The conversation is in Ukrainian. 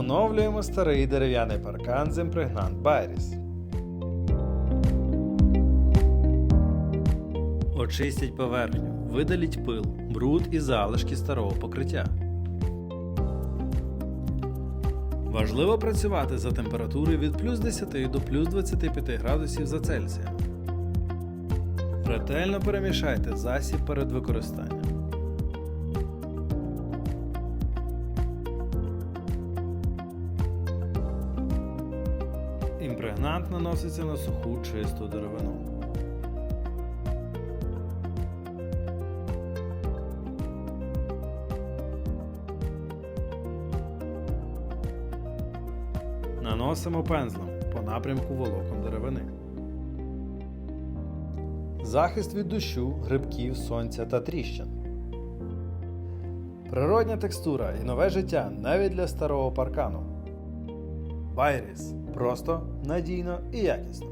Встановимо старий дерев'яний паркан з імпрегнант Байріс. Очистіть поверхню, видаліть пил, бруд і залишки старого покриття. Важливо працювати за температурою від плюс 10 до плюс 25 градусів за Цельсієм. Ретельно перемішайте засіб перед використанням. Імпрегнант наноситься на суху чисту деревину. Наносимо пензлем по напрямку волокон деревини. Захист від дощу, грибків, сонця та тріщин. Природня текстура і нове життя навіть для старого паркану. Байріс просто надійно і якісно.